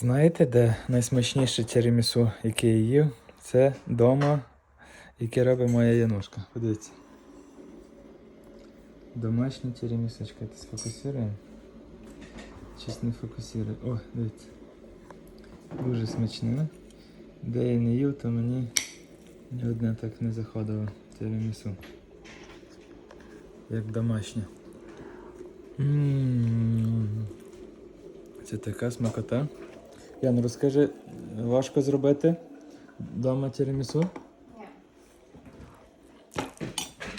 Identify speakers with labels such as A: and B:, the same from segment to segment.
A: Знаєте, де найсмачніше тірамісу, яке я їв? Це вдома, яке робить моя Янушка. Подивіться. Домашнє тірамісу. Чекайте, сфокусуємо. Щось не фокусує. О, дивіться. Дуже смачне. Де я не їв, то мені ні одне так не заходило тірамісу. Як домашнє. М. Це така смакота. Ян, розкажи, важко зробити вдома тірамісу?
B: Ні.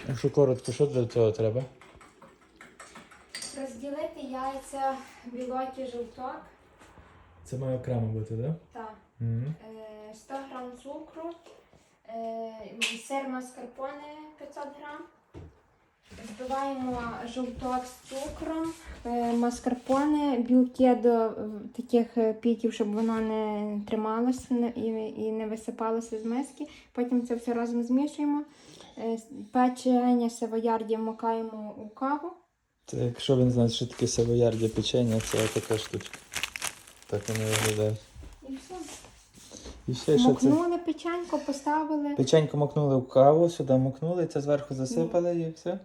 A: Якщо коротко, що для цього треба?
B: Розділити яйця, білок і жовток
A: Це має окремо бути, так?
B: та
A: Угу.
B: е, 100 грам цукру, е, сир маскарпоне 500 грам. Збиваємо жовток з цукром, е, маскарпоне, білки до е, таких е, піків, щоб воно не трималося і, не висипалося з миски. Потім це все разом змішуємо. Печення савоярді вмикаємо у каву.
A: Це якщо ви не знаєте, що таке савоярді печення, це така штучка. Так воно виглядає.
B: І все.
A: І ще що це?
B: Мокнули печенько, поставили.
A: Печеньку макнули в каву, сюди макнули, це зверху засипали і все.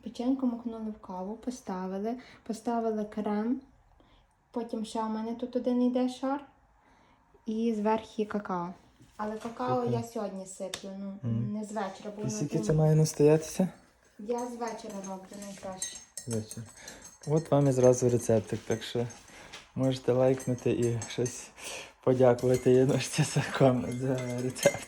B: Печенько мокнули в каву, поставили, поставили крем. Потім ще у мене тут один йде шар. І зверху какао. Але
A: какао
B: я сьогодні сиплю, ну
A: Мгм.
B: не з вечора, бо
A: І
B: воно
A: скільки
B: там-
A: це має настоятися?
B: Я з вечора роблю найкраще.
A: Вечір. От вам і зразу рецептик, так що можете лайкнути і щось подякувати Янушці за комент за рецепт.